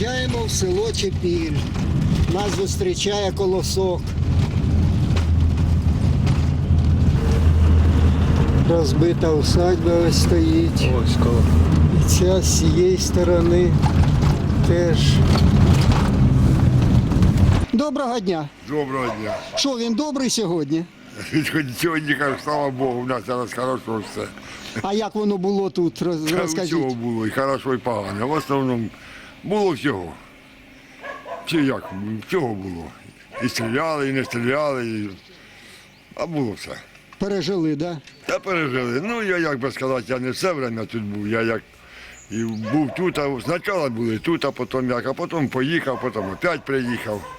Заїжджаємо в село Чепіль. Нас зустрічає колосок. Розбита усадьба ось стоїть. Ось коло. І ця з цієї сторони теж. Доброго дня. Доброго дня. Що він добрий сьогодні? Хоч Сьогодні, кажу, слава Богу, у нас зараз хорошо все. А як воно було тут? Роз- Та Всього було, і хорошо, і погано. В основному було всього. Чи як, всього було. І стріляли, і не стріляли, і... а було все. Пережили, так? Да? Та пережили. Ну, я як би сказати, я не все время тут був. Я як і був тут, а спочатку були тут, а потім як, а потім поїхав, потім опять приїхав.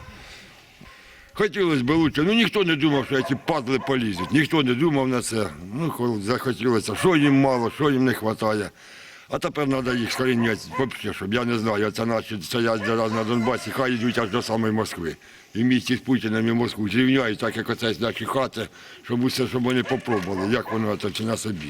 Хотілося б лучше. Ну ніхто не думав, що ці падли полізуть. Ніхто не думав на це. Ну, захотілося, що їм мало, що їм не вистачає. А тепер треба їх взагалі, щоб я не знаю, це наші стоять зараз на Донбасі, хай йдуть аж до самої Москви. І в місті з Путіним і Москву зрівняють, так як оце наші хати, щоб усе, щоб вони попробували, як воно це чи на собі.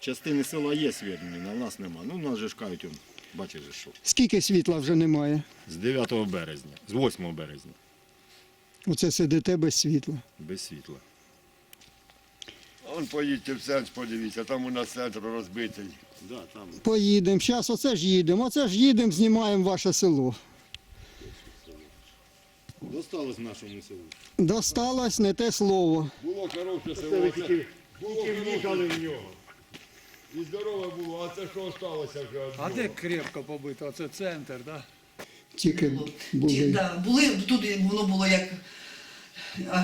Частини села є свідомі, а в нас нема. Ну, нас же ж кажуть, бачиш, що Скільки світла вже немає? з 9 березня, з 8 березня, Оце сидите без світла. без світла. Он поїдьте в центр, подивіться, там у нас центр розбитий. Да, там. Поїдемо. Зараз оце ж їдемо. Оце ж їдемо, знімаємо ваше село. Досталось нашому селу. Досталось не те слово. Було хороше село. Це... Було хороше. в нього. І здорове було, а це що сталося вже? від А нього? де крепко побито? Оце центр, так? Да? Тільки Ті, були да, були тут воно було як,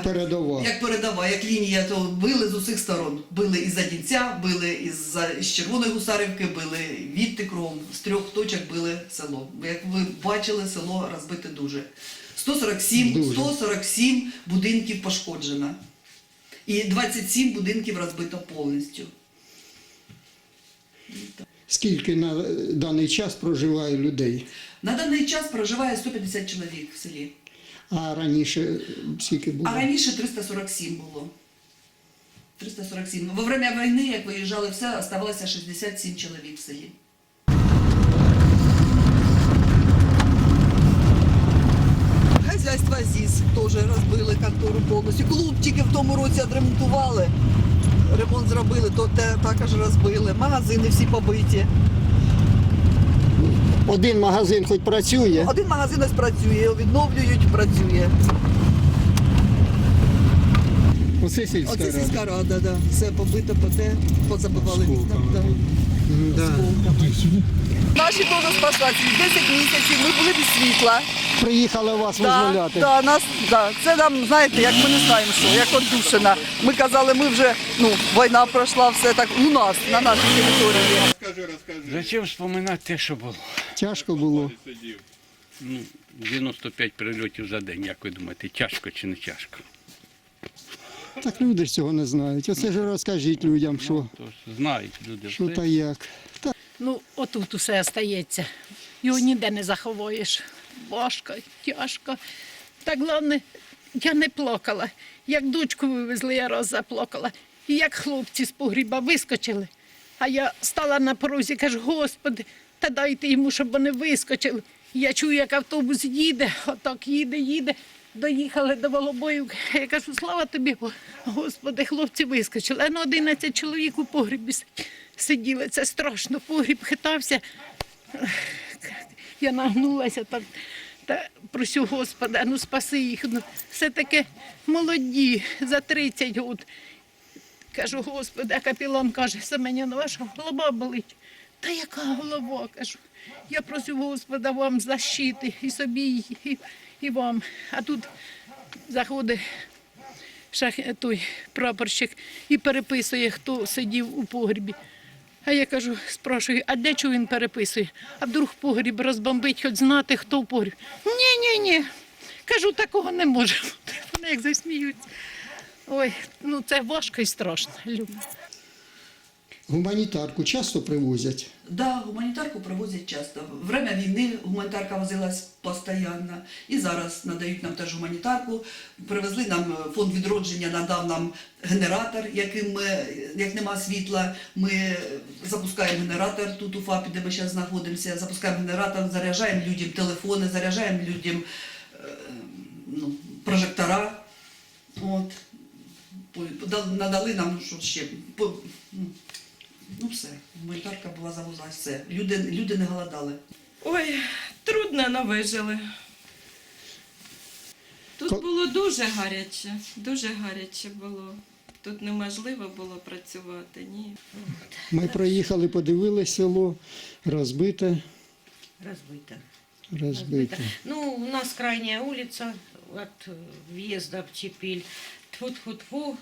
передова. як передова, як лінія, то били з усіх сторон. Били із Задінця, били із, із Червоної Гусарівки, били від Тикром, з трьох точок били село. Як ви бачили, село розбите дуже. 147, Дуже. 147 будинків пошкоджено. І 27 будинків розбито повністю. Скільки на даний час проживає людей? На даний час проживає 150 чоловік в селі. А раніше скільки було? А раніше 347 було. 347. Во время війни, як виїжджали все, оставалося 67 чоловік в селі. Хазяйство ЗІС теж розбили контору повністю. Клуб тільки в тому році відремонтували. Ремонт зробили, то те також розбили. Магазини всі побиті. Один магазин хоч працює. Один магазин ось працює, відновлюють, працює. Оце сільська Оце рада. сільська рада, да. все побито, поте, позабивали вікна. Да. Да. Наші теж спасати. 10 місяців ми були без світла. Приїхали вас Да, визволяти. да, нас, да. Це нам, знаєте, як ми не знаємо, що, як отдушина. Ми казали, ми вже, ну, війна пройшла, все так у нас, на нашій території. Зачем вспоминати те, що було? Тяжко було. Ну, 95 прильотів за день, як ви думаєте, тяжко чи не тяжко? Так люди ж цього не знають. Оце ж розкажіть людям, що, Тож знають люди що все. та як. Та Ну, отут усе остається. Його ніде не заховаєш. Важко, тяжко. Та головне, я не плакала. Як дочку вивезли, я раз заплакала. І як хлопці з погріба вискочили. А я стала на порозі, кажу, Господи, та дайте йому, щоб вони вискочили. Я чую, як автобус їде, отак їде, їде. Доїхали до Волобоївки. Я кажу, слава тобі, Господи, хлопці вискочили. А ну 11 чоловік у погрібі сиділи. Це страшно. Погріб хитався. Я нагнулася так та просю Господа, ну спаси їх. Ну, все таки молоді, за 30 років. Кажу, Господи, а капілан каже, Семеняна, ваша голова болить. Та яка голова? кажу. Я просю Господа вам защити і собі, і, і вам. А тут заходить шах, той прапорщик і переписує, хто сидів у погрібі. А я кажу, спрашую, а для чого він переписує? А вдруг погріб розбомбить, хоч знати, хто в погрібі. Ні, ні, ні. Кажу, такого не може. Вони як засміються. Ой, ну це важко і страшно. Люба. Гуманітарку часто привозять. Да, гуманітарку привозять часто. Время війни гуманітарка возилась постійно. І зараз надають нам теж гуманітарку. Привезли нам е, фонд відродження, надав нам генератор, яким ми, як нема світла, ми запускаємо генератор тут у ФАПі, де ми зараз знаходимося. Запускаємо генератор, заряджаємо людям телефони, заряджаємо людям е, ну, прожектора. Надали нам що ще. Ну, все, гуманітарка була завоза, все. Люди, люди не голодали. Ой, трудно, але вижили. Тут було дуже гаряче, дуже гаряче було. Тут неможливо було працювати, ні. Ми проїхали, подивилися село, розбите, Разбито. розбите. Ну, у нас крайняя улица от э, въезда в Чепиль. Тьфу-тьфу-тьфу,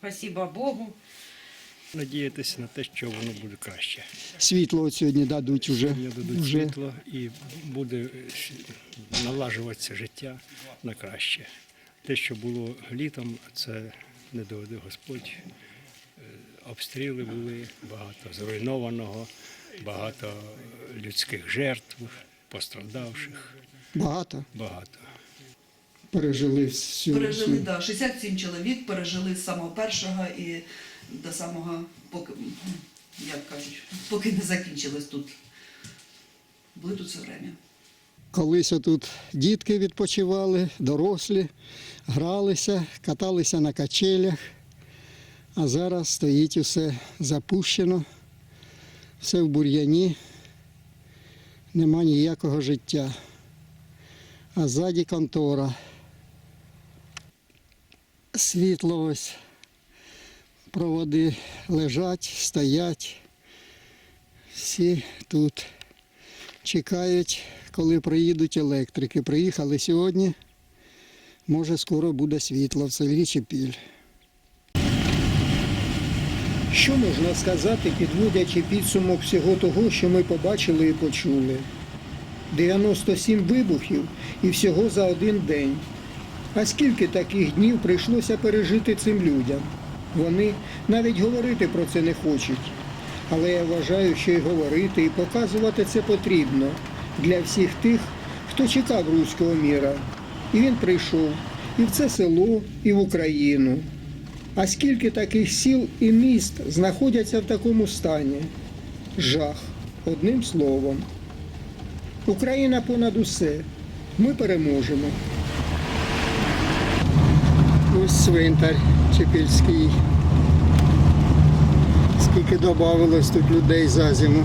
спасибо Богу. Надіятися на те, що воно буде краще. Світло от сьогодні дадуть уже. Сьогодні дадуть уже. світло і буде налажуватися життя на краще. Те, що було літом, це не доведе Господь. Е, Обстріли були, багато зруйнованого, багато людських жертв, постраждавших, Багато багато. Пережили всю. Пережили, всю. да, 67 чоловік пережили з самого першого і до самого, поки, як кажуть, поки не закінчилось тут. Були тут все время. Колись отут дітки відпочивали, дорослі, гралися, каталися на качелях, а зараз стоїть усе запущено, все в бур'яні, нема ніякого життя. А ззаді контора. Світло ось, проводи лежать, стоять. Всі тут чекають, коли приїдуть електрики. Приїхали сьогодні. Може, скоро буде світло в селі Чепіль. Що можна сказати, підводячи підсумок всього того, що ми побачили і почули? 97 вибухів і всього за один день. А скільки таких днів прийшлося пережити цим людям? Вони навіть говорити про це не хочуть. Але я вважаю, що і говорити, і показувати це потрібно для всіх тих, хто чекав руського міра. І він прийшов і в це село, і в Україну. А скільки таких сіл і міст знаходяться в такому стані? Жах, одним словом. Україна понад усе. Ми переможемо. Цвинтар Чепільський. Скільки додавалось тут людей за зиму.